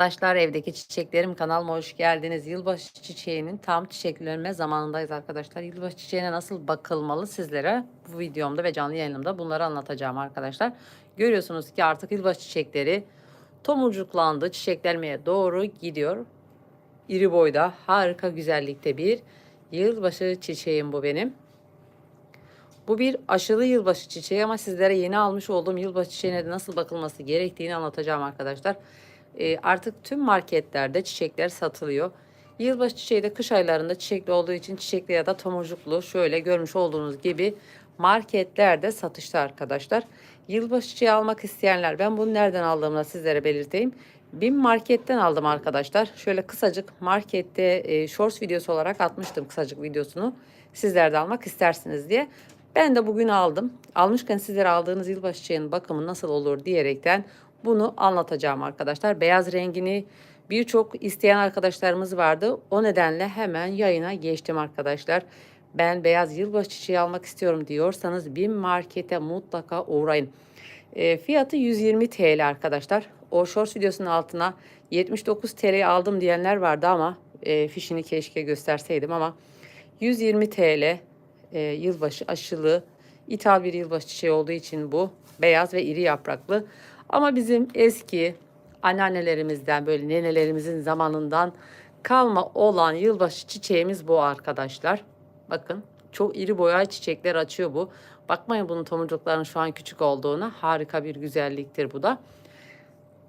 Arkadaşlar evdeki çiçeklerim kanalıma hoş geldiniz. Yılbaşı çiçeğinin tam çiçeklenme zamanındayız arkadaşlar. Yılbaşı çiçeğine nasıl bakılmalı sizlere bu videomda ve canlı yayınımda bunları anlatacağım arkadaşlar. Görüyorsunuz ki artık yılbaşı çiçekleri tomurcuklandı. Çiçeklenmeye doğru gidiyor. İri boyda harika güzellikte bir yılbaşı çiçeğim bu benim. Bu bir aşılı yılbaşı çiçeği ama sizlere yeni almış olduğum yılbaşı çiçeğine de nasıl bakılması gerektiğini anlatacağım arkadaşlar. E, artık tüm marketlerde çiçekler satılıyor. Yılbaşı çiçeği de kış aylarında çiçekli olduğu için çiçekli ya da tomurcuklu şöyle görmüş olduğunuz gibi marketlerde satışta arkadaşlar. Yılbaşı çiçeği almak isteyenler ben bunu nereden aldığımı sizlere belirteyim. Bin marketten aldım arkadaşlar. Şöyle kısacık markette e, shorts videosu olarak atmıştım kısacık videosunu. Sizler de almak istersiniz diye. Ben de bugün aldım. Almışken sizlere aldığınız yılbaşı çiçeğinin bakımı nasıl olur diyerekten bunu anlatacağım arkadaşlar. Beyaz rengini birçok isteyen arkadaşlarımız vardı. O nedenle hemen yayına geçtim arkadaşlar. Ben beyaz yılbaşı çiçeği almak istiyorum diyorsanız bir markete mutlaka uğrayın. E, fiyatı 120 TL arkadaşlar. O short videosunun altına 79 TL aldım diyenler vardı ama e, fişini keşke gösterseydim ama 120 TL e, yılbaşı aşılı ithal bir yılbaşı çiçeği olduğu için bu beyaz ve iri yapraklı. Ama bizim eski anneannelerimizden böyle nenelerimizin zamanından kalma olan yılbaşı çiçeğimiz bu arkadaşlar. Bakın çok iri boya çiçekler açıyor bu. Bakmayın bunun tomurcuklarının şu an küçük olduğuna. Harika bir güzelliktir bu da.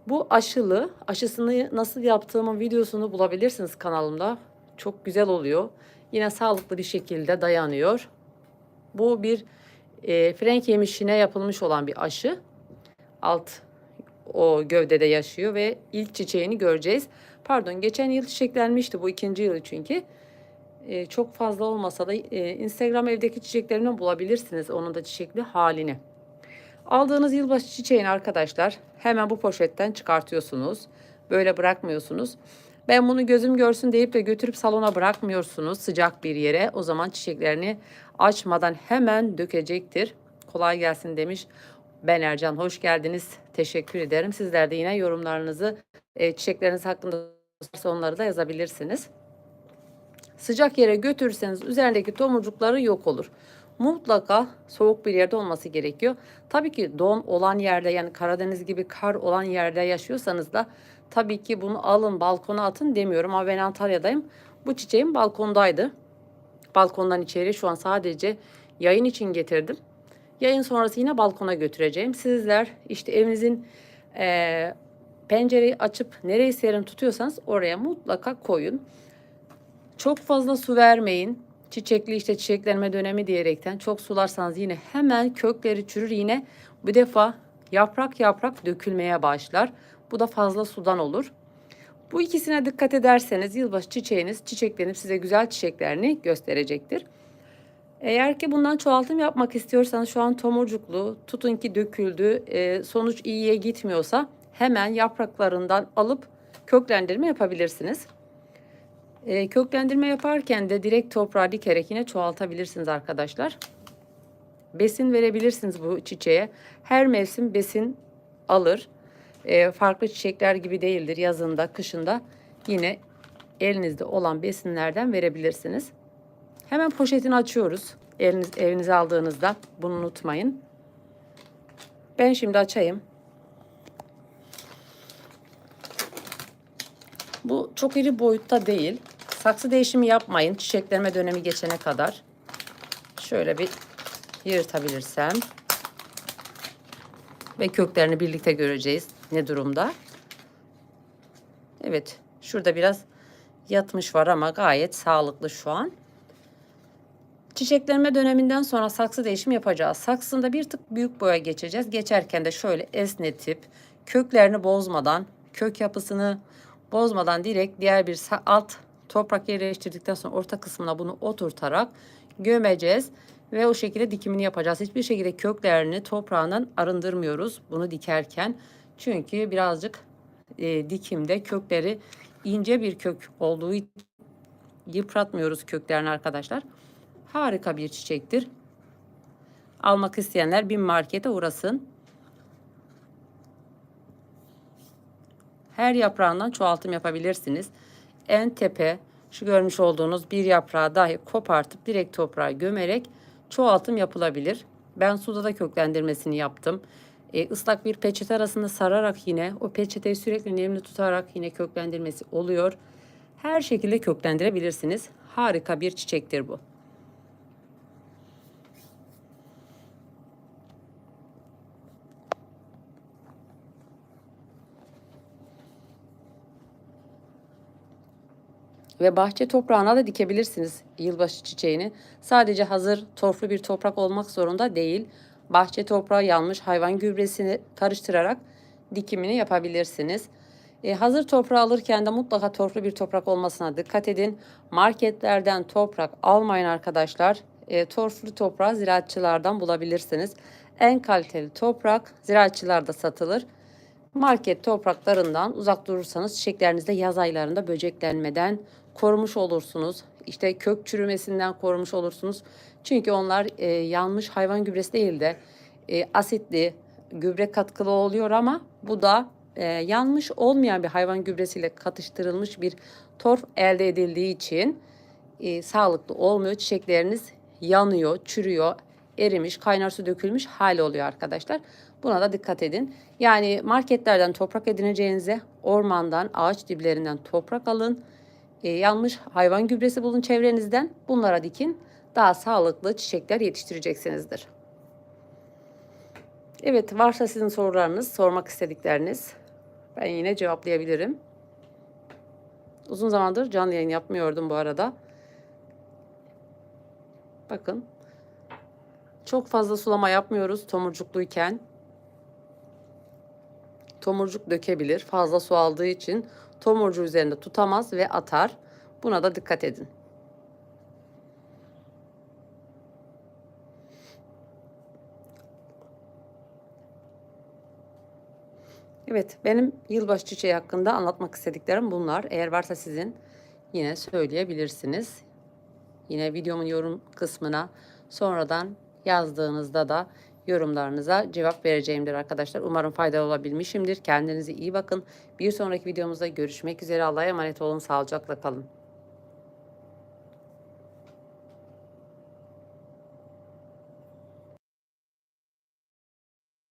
Bu aşılı, aşısını nasıl yaptığımın videosunu bulabilirsiniz kanalımda. Çok güzel oluyor. Yine sağlıklı bir şekilde dayanıyor. Bu bir e, frenk yemişine yapılmış olan bir aşı. Alt o gövdede yaşıyor ve ilk çiçeğini göreceğiz. Pardon geçen yıl çiçeklenmişti bu ikinci yıl çünkü. E, çok fazla olmasa da e, Instagram evdeki çiçeklerimden bulabilirsiniz onun da çiçekli halini. Aldığınız yılbaşı çiçeğini arkadaşlar hemen bu poşetten çıkartıyorsunuz. Böyle bırakmıyorsunuz. Ben bunu gözüm görsün deyip de götürüp salona bırakmıyorsunuz sıcak bir yere. O zaman çiçeklerini açmadan hemen dökecektir. Kolay gelsin demiş. Ben Ercan hoş geldiniz. Teşekkür ederim. Sizler de yine yorumlarınızı e, çiçekleriniz hakkında onları da yazabilirsiniz. Sıcak yere götürürseniz üzerindeki tomurcukları yok olur. Mutlaka soğuk bir yerde olması gerekiyor. Tabii ki don olan yerde yani Karadeniz gibi kar olan yerde yaşıyorsanız da tabii ki bunu alın balkona atın demiyorum ama ben Antalya'dayım. Bu çiçeğim balkondaydı. Balkondan içeri şu an sadece yayın için getirdim. Yayın sonrası yine balkona götüreceğim. Sizler işte evinizin e, pencereyi açıp nereyi serin tutuyorsanız oraya mutlaka koyun. Çok fazla su vermeyin. Çiçekli işte çiçeklenme dönemi diyerekten çok sularsanız yine hemen kökleri çürür yine bu defa yaprak yaprak dökülmeye başlar. Bu da fazla sudan olur. Bu ikisine dikkat ederseniz yılbaşı çiçeğiniz çiçeklenip size güzel çiçeklerini gösterecektir. Eğer ki bundan çoğaltım yapmak istiyorsanız şu an tomurcuklu, tutun ki döküldü, e, sonuç iyiye gitmiyorsa hemen yapraklarından alıp köklendirme yapabilirsiniz. E, köklendirme yaparken de direkt toprağa dikerek yine çoğaltabilirsiniz arkadaşlar. Besin verebilirsiniz bu çiçeğe. Her mevsim besin alır. E, farklı çiçekler gibi değildir yazında, kışında. Yine elinizde olan besinlerden verebilirsiniz. Hemen poşetini açıyoruz. Eliniz, evinize aldığınızda bunu unutmayın. Ben şimdi açayım. Bu çok iri boyutta değil. Saksı değişimi yapmayın. Çiçeklenme dönemi geçene kadar. Şöyle bir yırtabilirsem. Ve köklerini birlikte göreceğiz. Ne durumda? Evet. Şurada biraz yatmış var ama gayet sağlıklı şu an. Çiçeklenme döneminden sonra saksı değişimi yapacağız. Saksında bir tık büyük boya geçeceğiz. Geçerken de şöyle esnetip köklerini bozmadan, kök yapısını bozmadan direkt diğer bir alt toprak yerleştirdikten sonra orta kısmına bunu oturtarak gömeceğiz ve o şekilde dikimini yapacağız. Hiçbir şekilde köklerini toprağından arındırmıyoruz bunu dikerken. Çünkü birazcık e, dikimde kökleri ince bir kök olduğu için yıpratmıyoruz köklerini arkadaşlar. Harika bir çiçektir. Almak isteyenler bir markete uğrasın. her yaprağından çoğaltım yapabilirsiniz. En tepe şu görmüş olduğunuz bir yaprağı dahi kopartıp direkt toprağa gömerek çoğaltım yapılabilir. Ben suda da köklendirmesini yaptım. E, ıslak bir peçete arasında sararak yine o peçeteyi sürekli nemli tutarak yine köklendirmesi oluyor. Her şekilde köklendirebilirsiniz. Harika bir çiçektir bu. Ve bahçe toprağına da dikebilirsiniz yılbaşı çiçeğini. Sadece hazır torflu bir toprak olmak zorunda değil. Bahçe toprağı yanmış hayvan gübresini karıştırarak dikimini yapabilirsiniz. E, hazır toprağı alırken de mutlaka torflu bir toprak olmasına dikkat edin. Marketlerden toprak almayın arkadaşlar. E, torflu toprağı ziraatçılardan bulabilirsiniz. En kaliteli toprak ziraatçılarda satılır. Market topraklarından uzak durursanız çiçeklerinizde yaz aylarında böceklenmeden korumuş olursunuz. İşte kök çürümesinden korumuş olursunuz. Çünkü onlar e, yanmış hayvan gübresi değil de e, asitli gübre katkılı oluyor ama bu da e, yanmış olmayan bir hayvan gübresiyle katıştırılmış bir torf elde edildiği için e, sağlıklı olmuyor. Çiçekleriniz yanıyor, çürüyor, erimiş, kaynar su dökülmüş hali oluyor arkadaşlar. Buna da dikkat edin. Yani marketlerden toprak edineceğinize ormandan, ağaç diplerinden toprak alın. E, yanmış hayvan gübresi bulun çevrenizden. Bunlara dikin. Daha sağlıklı çiçekler yetiştireceksinizdir. Evet varsa sizin sorularınız, sormak istedikleriniz ben yine cevaplayabilirim. Uzun zamandır canlı yayın yapmıyordum bu arada. Bakın. Çok fazla sulama yapmıyoruz tomurcukluyken. Tomurcuk dökebilir. Fazla su aldığı için tomurcuğu üzerinde tutamaz ve atar. Buna da dikkat edin. Evet, benim yılbaşı çiçeği hakkında anlatmak istediklerim bunlar. Eğer varsa sizin yine söyleyebilirsiniz. Yine videomun yorum kısmına sonradan yazdığınızda da yorumlarınıza cevap vereceğimdir arkadaşlar. Umarım faydalı olabilmişimdir. Kendinize iyi bakın. Bir sonraki videomuzda görüşmek üzere. Allah'a emanet olun. Sağlıcakla kalın.